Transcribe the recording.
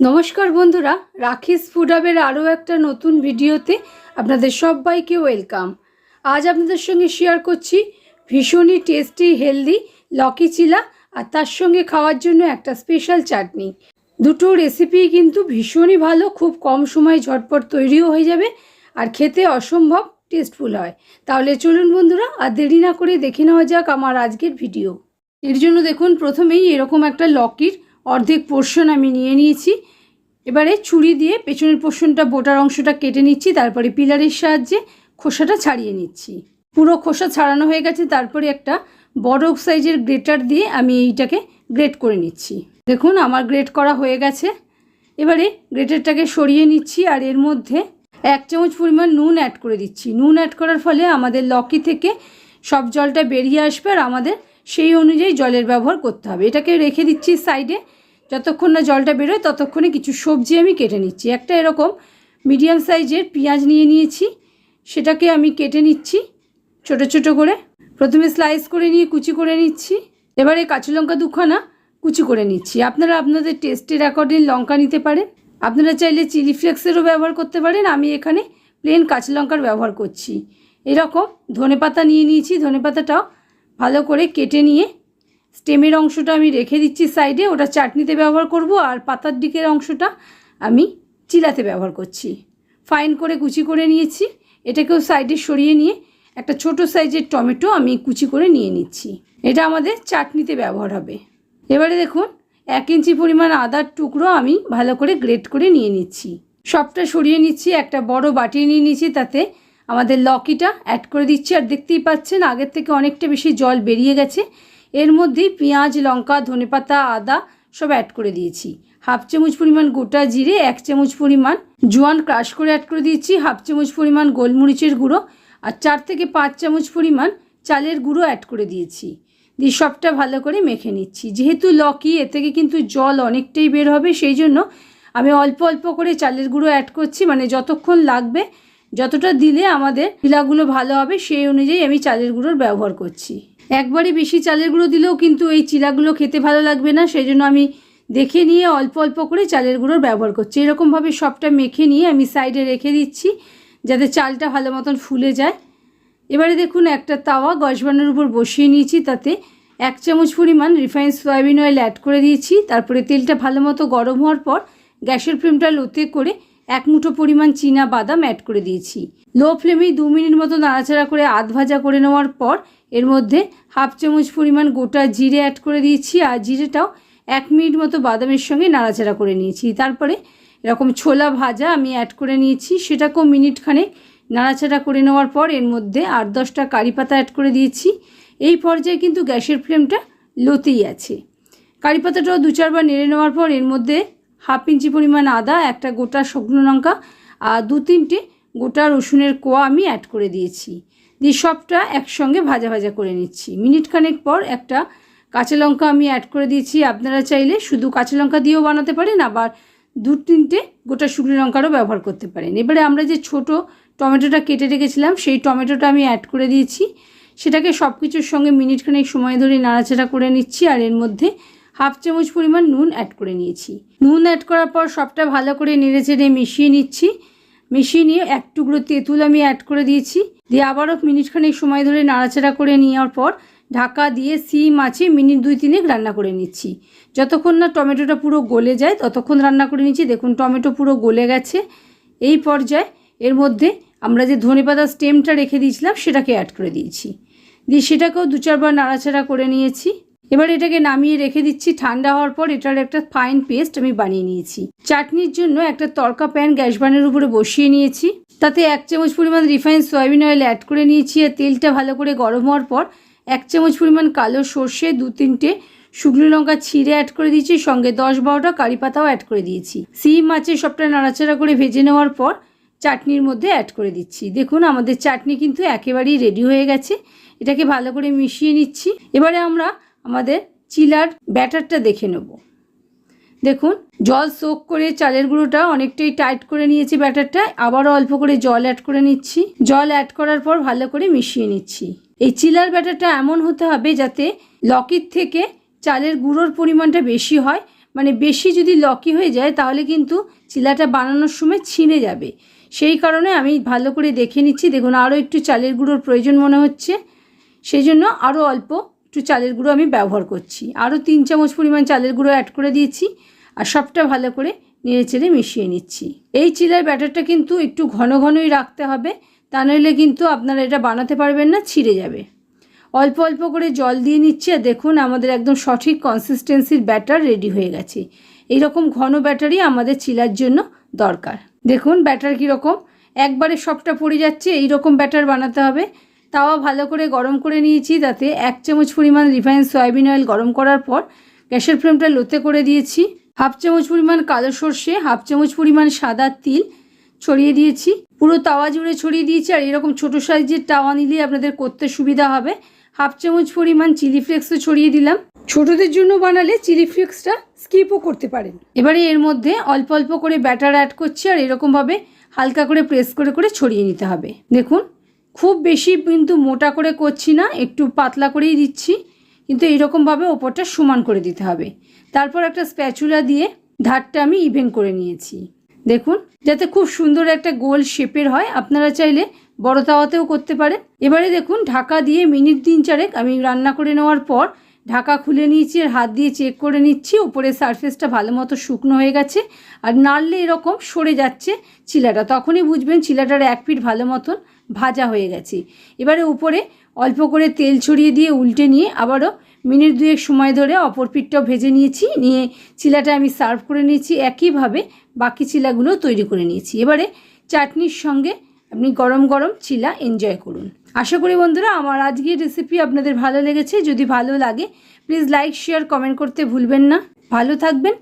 নমস্কার বন্ধুরা, রাখিস ফুড হাবের আরও একটা নতুন ভিডিওতে আপনাদের সবাইকে ওয়েলকাম। আজ আপনাদের সঙ্গে শেয়ার করছি ভীষণই টেস্টি হেলদি লকি চিলা আর তার সঙ্গে খাওয়ার জন্য একটা স্পেশাল চাটনি। দুটো রেসিপি কিন্তু ভীষণই ভালো, খুব কম সময়ে ঝটপট তৈরিও হয়ে যাবে আর খেতে অসম্ভব টেস্টফুল হয়। তাহলে চলুন বন্ধুরা, আর দেরি না করে দেখে নেওয়া যাক আমার আজকের ভিডিও। এর জন্য দেখুন, প্রথমেই এরকম একটা লকির অর্ধেক পোর্শন আমি নিয়ে নিয়েছি। এবারে ছুরি দিয়ে পেছনের পোর্শনটা বোটার অংশটা কেটে নিচ্ছি, তারপরে পিলারের সাহায্যে খোসাটা ছাড়িয়ে নিচ্ছি। পুরো খোসা ছাড়ানো হয়ে গেছে, তারপরে একটা বড় সাইজের গ্রেটার দিয়ে আমি এইটাকে গ্রেট করে নিচ্ছি। দেখুন, আমার গ্রেট করা হয়ে গেছে। এবারে গ্রেটারটাকে সরিয়ে নিচ্ছি আর এর মধ্যে এক চামচ পরিমাণ নুন অ্যাড করে দিচ্ছি। নুন অ্যাড করার ফলে আমাদের লকি থেকে সব জলটা বেরিয়ে আসবে আর আমাদের সেই অনুযায়ী জলের ব্যবহার করতে হবে। এটাকে রেখে দিচ্ছি সাইডে। যতক্ষণ না জলটা বেরোয়, ততক্ষণে কিছু সবজি আমি কেটে নিচ্ছি। একটা এরকম মিডিয়াম সাইজের পেঁয়াজ নিয়ে নিয়েছি। সেটাকে আমি কেটে নিচ্ছি ছোট ছোট করে। প্রথমে স্লাইস করে নিয়ে কুচি করে নিচ্ছি। এবারে কাঁচা লঙ্কা দুখানা কুচি করে নিচ্ছি। আপনারা আপনাদের টেস্টের অ্যাকর্ডিং লঙ্কা নিতে পারেন। আপনারা চাইলে চিলি ফ্লেক্সেরও ব্যবহার করতে পারেন। আমি এখানে প্লেন কাঁচা লঙ্কার ব্যবহার করছি। এরকম ধনেপাতা নিয়ে নিয়েছি। ধনেপাতাটাও ভালো করে কেটে নিয়ে স্টেমের অংশটা আমি রেখে দিচ্ছি সাইডে, ওটা চাটনিতে ব্যবহার করব আর পাতার দিকের অংশটা আমি চিলাতে ব্যবহার করছি। ফাইন করে কুচি করে নিয়েছি, এটাকেও সাইডে সরিয়ে নিয়ে একটা ছোট সাইজের টমেটো আমি কুচি করে নিয়ে নিচ্ছি। এটা আমাদের চাটনিতে ব্যবহার হবে। এবারে দেখুন, এক ইঞ্চি পরিমাণ আদার টুকরো আমি ভালো করে গ্রেট করে নিয়ে নিচ্ছি। সবটা সরিয়ে নিচ্ছি, একটা বড় বাটি নিয়ে নিচ্ছি তাতে আমাদের লকিটা অ্যাড করে দিচ্ছি আর দেখতেই পাচ্ছেন আগের থেকে অনেকটা বেশি জল বেরিয়ে গেছে। এর মধ্যেই পেঁয়াজ, লঙ্কা, ধনেপাতা, আদা সব অ্যাড করে দিয়েছি। হাফ চামচ পরিমাণ গোটা জিরে, এক চামচ পরিমাণ জোয়ান ক্রাশ করে অ্যাড করে দিয়েছি, হাফ চামচ পরিমাণ গোলমরিচের গুঁড়ো আর চার থেকে পাঁচ চামচ পরিমাণ চালের গুঁড়ো অ্যাড করে দিয়েছি। দিয়ে সবটা ভালো করে মেখে নিচ্ছি। যেহেতু লকি, এ থেকে কিন্তু জল অনেকটাই বের হবে, সেই জন্য আমি অল্প অল্প করে চালের গুঁড়ো অ্যাড করছি। মানে যতক্ষণ লাগবে যতটা দিলে আমাদের শিলাগুলো ভালো হবে, সেই অনুযায়ী আমি চালের গুঁড়োর ব্যবহার করছি। একবারে বেশি চালের গুঁড়ো দিলেও কিন্তু এই চিলাগুলো খেতে ভালো লাগবে না সেই জন্য আমি দেখে নিয়ে অল্প অল্প করে চালের গুঁড়োর ব্যবহার করছি। এরকমভাবে সবটা মেখে নিয়ে আমি সাইডে রেখে দিচ্ছি, যাতে চালটা ভালো মতন ফুলে যায়। এবারে দেখুন, একটা তাওয়া গজবানের উপর বসিয়ে নিয়েছি, তাতে এক চামচ পরিমাণ রিফাইন সয়াবিন অয়েল অ্যাড করে দিয়েছি। তারপরে তেলটা ভালো মতো গরম হওয়ার পর গ্যাসের ফ্লেমটা লোতে করে এক মুঠো পরিমাণ চীনা বাদাম অ্যাড করে দিয়েছি। লো ফ্লেমে দু মিনিট মতো নাড়াচাড়া করে আধ ভাজা করে নেওয়ার পর, এর মধ্যে হাফ চামচ পরিমাণ গোটা জিরে অ্যাড করে দিয়েছি আর জিরেটাও এক মিনিট মতো বাদামের সঙ্গে নাড়াচাড়া করে নিয়েছি। তারপরে এরকম ছোলা ভাজা আমি অ্যাড করে নিয়েছি, সেটাকেও মিনিট খানেক নাড়াচাড়া করে নেওয়ার পর, এর মধ্যে আট দশটা কারি পাতা অ্যাড করে দিয়েছি। এই পর্যায়ে কিন্তু গ্যাসের ফ্লেমটা লোতেই আছে। কারি পাতাটাও দু চারবার নেড়ে নেওয়ার পর, এর মধ্যে হাফ ইঞ্চি পরিমাণ আদা, একটা গোটা শুকনো লঙ্কা আর দু তিনটে গোটা রসুনের কোয়া আমি অ্যাড করে দিয়েছি। দিয়ে সবটা একসঙ্গে ভাজা ভাজা করে নিচ্ছি। মিনিট খানেক পর একটা কাঁচা লঙ্কা আমি অ্যাড করে দিয়েছি। আপনারা চাইলে শুধু কাঁচা লঙ্কা দিয়েও বানাতে পারেন, আবার দু তিনটে গোটা শুকনো লঙ্কারও ব্যবহার করতে পারেন। এবারে আমরা যে ছোট টমেটোটা কেটে রেখেছিলাম, সেই টমেটোটা আমি অ্যাড করে দিয়েছি। সেটাকে সব কিছুর সঙ্গে মিনিট খানেক সময় ধরে নাড়াচাড়া করে নিচ্ছি, আর এর মধ্যে হাফ চামচ পরিমাণ নুন অ্যাড করে নিয়েছি। নুন অ্যাড করার পর সবটা ভালো করে নেড়ে চেড়ে মিশিয়ে নিচ্ছি। মিশিয়ে নিয়ে এক টুকরো তেঁতুল আমি অ্যাড করে দিয়েছি। দিয়ে আবারও মিনিট খানেক সময় ধরে নাড়াচাড়া করে নেওয়ার পর ঢাকা দিয়ে সিম আছে, মিনিট দুই তিনেক রান্না করে নিচ্ছি। যতক্ষণ না টমেটোটা পুরো গলে যায়, ততক্ষণ রান্না করে নিচ্ছি। দেখুন, টমেটো পুরো গলে গেছে। এই পর্যায়ে এর মধ্যে আমরা যে ধনেপাতা স্টেমটা রেখে দিয়েছিলাম, সেটাকে অ্যাড করে দিয়েছি। দিয়ে সেটাকেও দু চারবার নাড়াচাড়া করে নিয়েছি। এবার এটাকে নামিয়ে রেখে দিচ্ছি। ঠান্ডা হওয়ার পর এটার একটা ফাইন পেস্ট আমি বানিয়ে নিয়েছি। চাটনির জন্য একটা তড়কা প্যান গ্যাস বানের উপরে বসিয়ে নিয়েছি। তাতে এক চামচ পরিমাণ রিফাইন সয়াবিন অয়েল অ্যাড করে নিয়েছি আর তেলটা ভালো করে গরম হওয়ার পর এক চামচ পরিমাণ কালো সর্ষে, দু তিনটে শুকনো লঙ্কা ছিঁড়ে অ্যাড করে দিয়েছি। সঙ্গে দশ বারোটা কারি পাতাও অ্যাড করে দিয়েছি। সিম মাছে সবটা নাড়াচাড়া করে ভেজে নেওয়ার পর চাটনির মধ্যে অ্যাড করে দিচ্ছি। দেখুন, আমাদের চাটনি কিন্তু একেবারেই রেডি হয়ে গেছে। এটাকে ভালো করে মিশিয়ে নিচ্ছি। এবারে আমরা আমাদের চিলার ব্যাটারটা দেখে নেব। দেখুন, জল সোক করে চালের গুঁড়োটা অনেকটাই টাইট করে নিয়েছি ব্যাটারটা। আবারও অল্প করে জল অ্যাড করে নিচ্ছি। জল অ্যাড করার পর ভালো করে মিশিয়ে নিচ্ছি। এই চিলার ব্যাটারটা এমন হতে হবে যাতে লকির থেকে চালের গুঁড়োর পরিমাণটা বেশি হয়। মানে বেশি যদি লকি হয়ে যায়, তাহলে কিন্তু চিলাটা বানানোর সময় ছিঁড়ে যাবে। সেই কারণে আমি ভালো করে দেখে নিচ্ছি। দেখুন, আরও একটু চালের গুঁড়োর প্রয়োজন মনে হচ্ছে। সেই জন্য আরও অল্প একটু চালের গুঁড়ো আমি ব্যবহার করছি। আরও তিন চামচ পরিমাণ চালের গুঁড়ো অ্যাড করে দিয়েছি আর সবটা ভালো করে নেড়ে চেড়ে মিশিয়ে নিচ্ছি। এই চিলার ব্যাটারটা কিন্তু একটু ঘন ঘনই রাখতে হবে, তা নইলে কিন্তু আপনারা এটা বানাতে পারবেন না, ছিঁড়ে যাবে। অল্প অল্প করে জল দিয়ে নিচ্ছি আর দেখুন আমাদের একদম সঠিক কনসিস্টেন্সির ব্যাটার রেডি হয়ে গেছে। এইরকম ঘন ব্যাটারই আমাদের চিলার জন্য দরকার। দেখুন ব্যাটার কীরকম, একবারে সবটা পড়ে যাচ্ছে এই রকম ব্যাটার বানাতে হবে। তাওয়া ভালো করে গরম করে নিয়েছি তাতে এক চামচ পরিমাণ রিফাইন সয়াবিন অয়েল গরম করার পর গ্যাসের ফ্লেমটা লোতে করে দিয়েছি। হাফ চামচ পরিমাণ কালো সর্ষে, হাফ চামচ পরিমাণ সাদা তিল ছড়িয়ে দিয়েছি। পুরো তাওয়া জুড়ে ছড়িয়ে দিয়েছি আর এরকম ছোটো সাইজের তাওয়া নিলে আপনাদের করতে সুবিধা হবে। হাফ চামচ পরিমাণ চিলি ফ্লেক্সও ছড়িয়ে দিলাম। ছোটদের জন্য বানালে চিলি ফ্লেক্সটা স্কিপও করতে পারেন। এবারে এর মধ্যে অল্প অল্প করে ব্যাটার অ্যাড করছি আর এরকমভাবে হালকা করে প্রেস করে করে ছড়িয়ে নিতে হবে। দেখুন খুব বেশি কিন্তু মোটা করে করছি না, একটু পাতলা করেই দিচ্ছি। কিন্তু এইরকমভাবে ওপরটা সমান করে দিতে হবে। তারপর একটা স্প্যাচুলা দিয়ে ধারটা আমি ইভেন করে নিয়েছি। দেখুন, যাতে খুব সুন্দর একটা গোল শেপের হয়। আপনারা চাইলে বড় তাওয়াতেও করতে পারেন। এবারে দেখুন, ঢাকা দিয়ে মিনিট তিন চারেক আমি রান্না করে নেওয়ার পর ঢাকা খুলে নিয়েছি, আর হাত দিয়ে চেক করে নিচ্ছি। উপরের সারফেসটা ভালো মতো শুকনো হয়ে গেছে, আর নাড়লে এরকম সরে যাচ্ছে চিলাটা। তখনই বুঝবেন চিলাটার এক পিঠ ভালো মতন ভাজা হয়ে গেছে। এবারে উপরে অল্প করে তেল ছড়িয়ে দিয়ে উল্টে নিয়ে আবারও মিনিট দুয়েক সময় ধরে অপর পিঠটাও ভেজে নিয়েছি। নিয়ে চিলাটা আমি সার্ভ করে নিয়েছি। একইভাবে বাকি চিলাগুলো তৈরি করে নিয়েছি। এবারে চাটনির সঙ্গে আপনি গরম গরম চিলা এনজয় করুন। আশা করি বন্ধুরা আমার আজকের রেসিপি আপনাদের ভালো লেগেছে। যদি ভালো লাগে প্লিজ লাইক শেয়ার কমেন্ট করতে ভুলবেন না। ভালো থাকবেন।